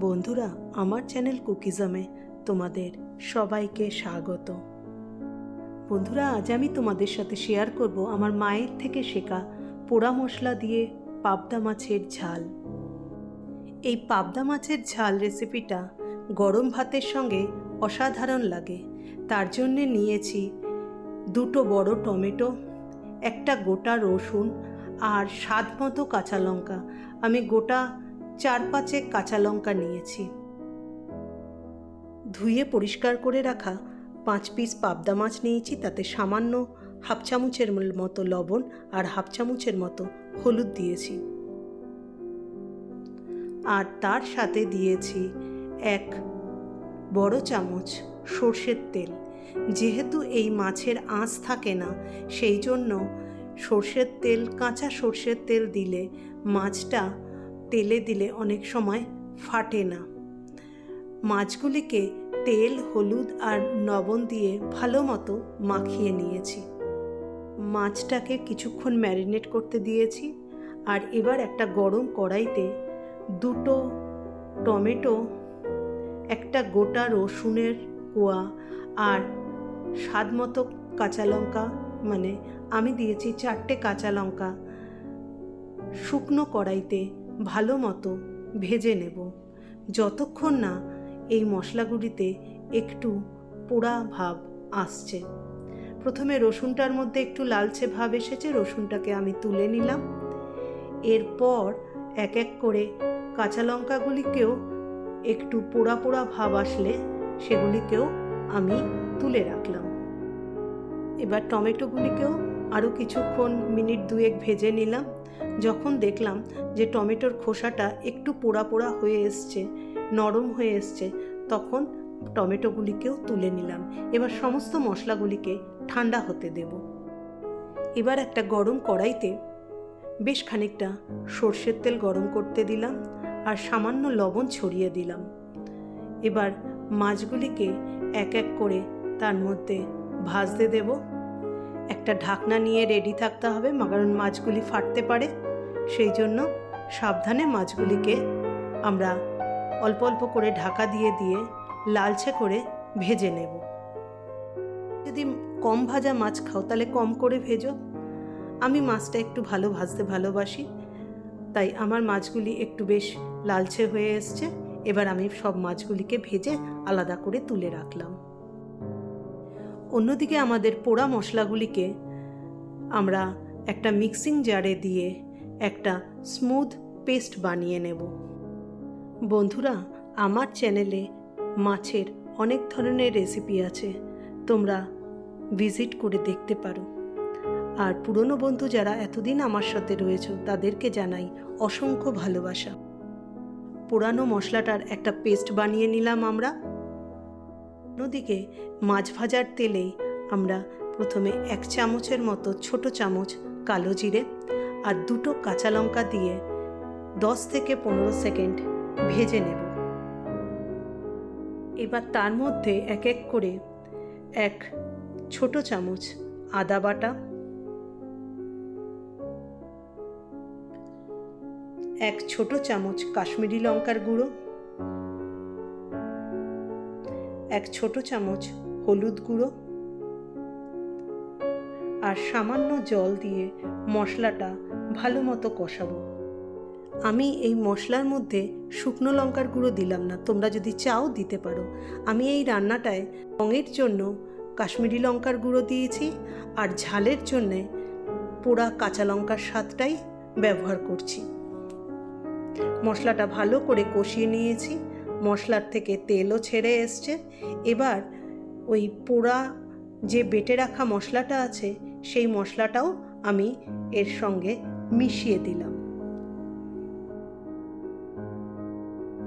বন্ধুরা, আমার চ্যানেল কুকিজমে তোমাদের সবাইকে স্বাগত। বন্ধুরা, আজ আমি তোমাদের সাথে শেয়ার করব আমার মায়ের থেকে শেখা পোড়া মশলা দিয়ে পাবদা মাছের ঝাল। এই পাবদা মাছের ঝাল রেসিপিটা গরম ভাতের সঙ্গে অসাধারণ লাগে। তার জন্যে নিয়েছি দুটো বড় টমেটো, একটা গোটা রসুন আর স্বাদ মতো কাঁচা লঙ্কা। আমি গোটা চার পাঁচেক কাঁচা লঙ্কা নিয়েছি। ধুয়ে পরিষ্কার করে রাখা পাঁচ পিস পাবদা মাছ নিয়েছি, তাতে সামান্য হাফ চামচের মতো লবণ আর হাফ চামচের মতো হলুদ দিয়েছি। আর তার সাথে দিয়েছি এক বড় চামচ সর্ষের তেল। যেহেতু এই মাছের আঁচ থাকে না, সেই জন্য সর্ষের তেল, কাঁচা সর্ষের তেল দিলে মাছটা তেলে দিলে অনেক সময় ফাটে না। মাছগুলিকে তেল, হলুদ আর লবণ দিয়ে ভালো মতো মাখিয়ে নিয়েছি। মাছটাকে কিছুক্ষণ ম্যারিনেট করতে দিয়েছি আর এবার একটা গরম কড়াইতে দুটো টমেটো, একটা গোটা রসুনের কোয়া আর স্বাদ মতো কাঁচা লঙ্কা মানে আমি দিয়েছি চারটে কাঁচা লঙ্কা। শুকনো কড়াইতে ভালো মতো ভেজে নেব। যতক্ষণ না এই মশলাগুলিতে একটু পোড়া ভাব আসছে। প্রথমে রসুনটার মধ্যে একটু লালচে ভাব এসেছে, রসুনটাকে আমি তুলে নিলাম। এরপর এক এক করে কাঁচা লঙ্কাগুলিকেও একটু পোড়া পোড়া ভাব আসলে সেগুলিকেও আমি তুলে রাখলাম। এবার টমেটোগুলিকেও আরও কিছুক্ষণ মিনিট দুয়েক ভেজে নিলাম, যখন দেখলাম যে টমেটোর খোসাটা একটু পোড়া পোড়া হয়ে এসছে, নরম হয়ে এসছে, তখন টমেটোগুলিকেও তুলে নিলাম। এবার সমস্ত মশলাগুলিকে ঠান্ডা হতে দেব। এবার একটা গরম কড়াইতে বেশ খানিকটা সর্ষের তেল গরম করতে দিলাম আর সামান্য লবণ ছড়িয়ে দিলাম। এবার মাছগুলিকে এক এক করে তার মধ্যে ভাজতে দেব। একটা ঢাকনা নিয়ে রেডি থাকতে হবে কারণ মাছগুলি ফাটতে পারে। সেই জন্য সাবধানে মাছগুলিকে আমরা অল্প অল্প করে ঢাকা দিয়ে দিয়ে লালচে করে ভেজে নেব। যদি কম ভাজা মাছ খাও, তাহলে কম করে ভেজো। আমি মাছটা একটু ভালো ভাজতে ভালোবাসি, তাই আমার মাছগুলি একটু বেশ লালচে হয়ে এসছে। এবার আমি সব মাছগুলিকে ভেজে আলাদা করে তুলে রাখলাম। অন্যদিকে আমাদের পোড়া মশলাগুলিকে আমরা একটা মিক্সিং জারে দিয়ে একটা স্মুথ পেস্ট বানিয়ে নেব। বন্ধুরা, আমার চ্যানেলে মাছের অনেক ধরনের রেসিপি আছে, তোমরা ভিজিট করে দেখতে পারো। আর পুরনো বন্ধু যারা এতদিন আমার সাথে রয়েছে, তাদেরকে জানাই অসংখ্য ভালোবাসা। পুরানো মশলাটার একটা পেস্ট বানিয়ে নিলাম আমরা। অন্যদিকে মাছ ভাজার তেলেই আমরা প্রথমে এক চামচের মতো ছোট চামচ কালো জিরে আর দুটো কাঁচা লঙ্কা দিয়ে দশ থেকে পনেরো সেকেন্ড ভেজে নেব। এবার তার মধ্যে এক এক করে এক ছোট চামচ আদা বাটা, এক ছোট চামচ কাশ্মীরি লঙ্কার গুঁড়ো এক ছোট চামচ হলুদ গুঁড়ো আর সামান্য জল দিয়ে মশলাটা ভালো মতো কষাবো। আমি এই মশলার মধ্যে শুকনো লঙ্কার গুঁড়ো দিলাম না, তোমরা যদি চাও দিতে পারো। আমি এই রান্নাটায় রঙের জন্য কাশ্মীরি লঙ্কার গুঁড়ো দিয়েছি আর ঝালের জন্যে পোড়া কাঁচা লঙ্কার স্বাদটাই ব্যবহার করছি। মশলাটা ভালো করে কষিয়ে নিয়েছি। মশলার থেকে তেলও ছেড়ে এসছে। এবার ওই পোড়া যে বেটে রাখা মশলাটা আছে, সেই মশলাটাও আমি এর সঙ্গে মিশিয়ে দিলাম।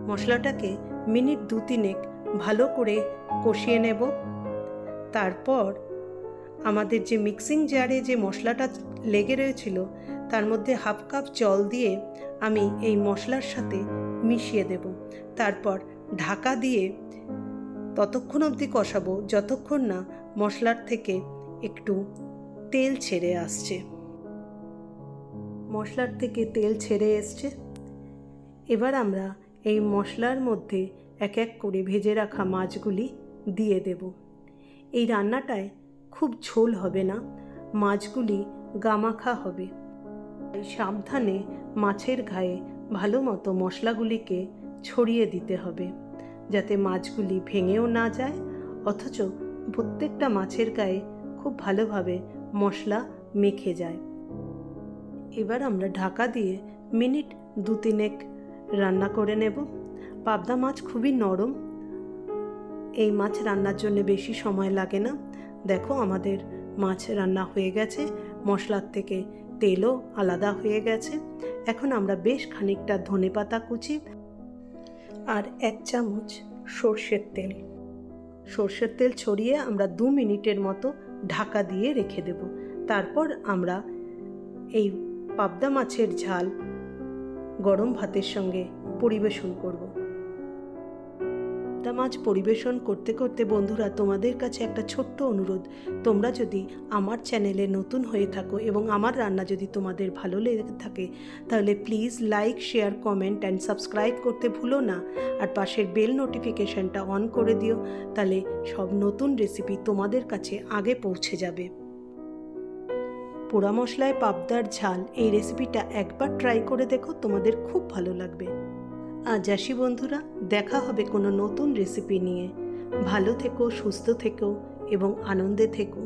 মশলাটাকে মিনিট দু তিনেক ভালো করে কষিয়ে নেব। তারপর আমাদের যে মিক্সিং জারে যে মশলাটা লেগে রয়েছিল, তার মধ্যে হাফ কাপ জল দিয়ে আমি এই মশলার সাথে মিশিয়ে দেব। তারপর ঢাকা দিয়ে ততক্ষণ অবধি কষাবো, যতক্ষণ না মশলার থেকে একটু তেল ছেড়ে আসছে। মশলার থেকে তেল ছেড়ে এসছে। এবার আমরা এই মশলার মধ্যে এক এক করে ভেজে রাখা মাছগুলি দিয়ে দেব। এই রান্নাটায় খুব ঝোল হবে না, মাছগুলি গামাখা হবে। তাই সাবধানে মাছের গায়ে ভালো মতো মশলাগুলিকে ছড়িয়ে দিতে হবে, যাতে মাছগুলি ভেঙেও না যায়, অথচ প্রত্যেকটা মাছের গায়ে খুব ভালোভাবে মশলা মেখে যায়। এবার আমরা ঢাকা দিয়ে মিনিট দু তিনেক রান্না করে নেব। পাবদা মাছ খুবই নরম, এই মাছ রান্নার জন্য বেশি সময় লাগে না। দেখো আমাদের মাছ রান্না হয়ে গেছে, মশলার থেকে তেলও আলাদা হয়ে গেছে। এখন আমরা বেশ খানিকটা ধনেপাতা কুচি আর এক চামচ সর্ষের তেল। সর্ষের তেল ছড়িয়ে আমরা দু মিনিটের মতো ঢাকা দিয়ে রেখে দেব। তারপর আমরা এই পাবদা মাছের ঝাল গরম ভাতের সঙ্গে পরিবেশন করব। পাবদা মাছ পরিবেশন করতে করতে বন্ধুরা, তোমাদের কাছে একটা ছোট্ট অনুরোধ। তোমরা যদি আমার চ্যানেলে নতুন হয়ে থাকো এবং আমার রান্না যদি তোমাদের ভালো লেগে থাকে, তাহলে please like, share, comment and subscribe করতে ভুলো না। আর পাশের বেল নোটিফিকেশনটা অন করে দিও, তাহলে সব নতুন রেসিপি তোমাদের কাছে আগে পৌঁছে যাবে। পোড়া মশলায় পাবদার ঝাল, এই রেসিপিটা একবার ট্রাই করে দেখো, তোমাদের খুব ভালো লাগবে। আজ আসি বন্ধুরা, দেখা হবে কোনো নতুন রেসিপি নিয়ে। ভালো থেকো, সুস্থ থেকো এবং আনন্দে থেকো।